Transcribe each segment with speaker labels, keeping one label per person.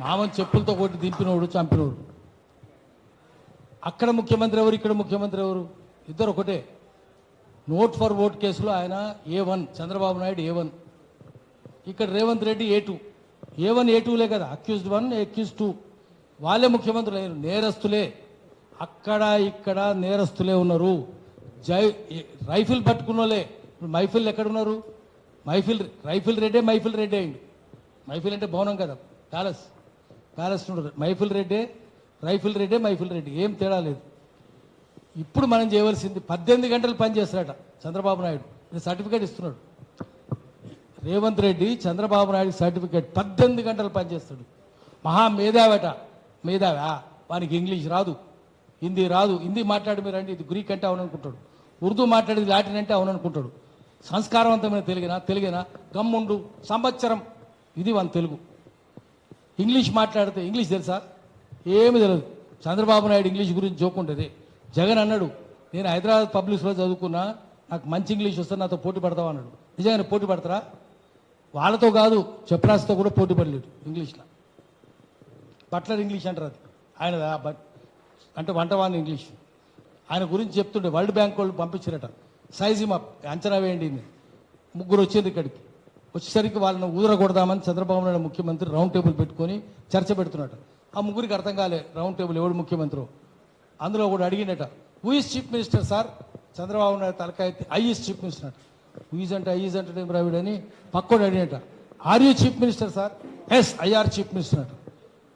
Speaker 1: మామని చెప్పులతో కొట్టి దింపినోడు చంపినోడు. అక్కడ ముఖ్యమంత్రి ఎవరు ఇక్కడ ముఖ్యమంత్రి ఎవరు? ఇద్దరు ఒకటే. నోట్ ఫర్ ఓట్ కేసులో ఆయన A one Chandrababu Naidu A one ఇక్కడ Revanth Reddy A two A one A టూలే కదా. అక్యూజ్డ్ వన్ అక్యూజ్ టూ వాళ్ళే ముఖ్యమంత్రులు అయ్యారు. నేరస్తులే. అక్కడ ఇక్కడ నేరస్తులే ఉన్నారు. జై రైఫిల్ పట్టుకున్నోలే మైఫిల్ ఎక్కడ ఉన్నారు మైఫిల్ రైఫిల్ రెడ్డే మైఫిల్ రెడ్డి అయింది మైఫిల్ అంటే భవనం కదా. ప్యాలెస్ ప్యాలెస్ మైఫుల్ మైఫిల్ రెడ్డే రైఫిల్ రెడ్డే మైఫిల్ రెడ్డి. ఏం తేడా లేదు. ఇప్పుడు మనం చేయవలసింది పద్దెనిమిది గంటలు పనిచేస్తాడట చంద్రబాబు నాయుడు. సర్టిఫికేట్ ఇస్తున్నాడు. రేవంత్ రెడ్డి చంద్రబాబు నాయుడు సర్టిఫికేట్. పద్దెనిమిది గంటలు పనిచేస్తాడు మహా మేధావట. మేధావా? వానికి ఇంగ్లీష్ రాదు. హిందీ రాదు. హిందీ మాట్లాడి మీరు అంటే ఇది గ్రీక్ అంటే అవుననుకుంటాడు. ఉర్దూ మాట్లాడేది లాటిన్ అంటే అవుననుకుంటాడు. సంస్కారవంతమైన తెలుగునా? తెలుగునా? గమ్ముండు. సంవత్సరం. ఇది వన్ తెలుగు. ఇంగ్లీష్ మాట్లాడితే ఇంగ్లీష్ తెలుసా? ఏమి తెలియదు చంద్రబాబు నాయుడు ఇంగ్లీష్ గురించి జోకుంటుంది జగన్ అన్నాడు నేను హైదరాబాద్ పబ్లిక్స్లో చదువుకున్నా నాకు మంచి ఇంగ్లీష్ వస్తే నాతో పోటీ పడతావు? అన్నాడు. నిజంగా పోటీ పడతారా? వాళ్ళతో కాదు చెప్రాస్తో కూడా పోటీ పడలేడు ఇంగ్లీష్లో. బట్లర్ ఇంగ్లీష్ అంటారు అది. ఆయన బట్ అంటే వంటవాని ఇంగ్లీష్. ఆయన గురించి చెప్తుండే వరల్డ్ బ్యాంక్ వాళ్ళు పంపించారట. సైజ్ మా అంచనా వేయండి ముగ్గురు వచ్చింది ఇక్కడికి. వచ్చేసరికి వాళ్ళని ఊదరగొడదామని చంద్రబాబు నాయుడు ముఖ్యమంత్రి రౌండ్ టేబుల్ పెట్టుకొని చర్చ పెడుతున్నాడు. ఆ ముగ్గురికి అర్థం కాలే రౌండ్ టేబుల్ ఎవడు ముఖ్యమంత్రి? అందులో కూడా అడిగినట who is chief minister sir Chandrababu Naidu తలకాయ ఐ చీఫ్ మినిస్టర్ అట. హూఈజ్ అంటే ఐఈజ్ అంటే ఏం రావిడ్ అని పక్కోడు అడిగినట are you chief minister sir yes I are chief minister అట.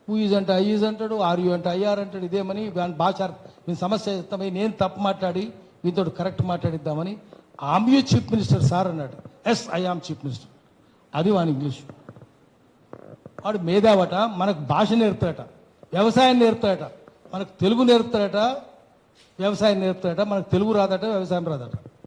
Speaker 1: హూఈజ్ అంటే ఐఈజ్ అంటాడు ఆర్ యూ అంటే ఐఆర్ అంటాడు ఇదేమని దాని భాష మీ సమస్య చెప్తామని నేను తప్పు మాట్లాడి మీతో correct మాట్లాడిద్దామని am you chief minister sir అన్నాడు. Yes I am chief minister అది వాని ఇంగ్లీష్. వాడు మేధావట మనకు భాష నేర్పుతాడట వ్యవసాయం నేర్పుతాడట మనకు తెలుగు నేర్పుతాడట వ్యవసాయం నేర్పుతాడట మనకు తెలుగు రాదట వ్యవసాయం రాదట.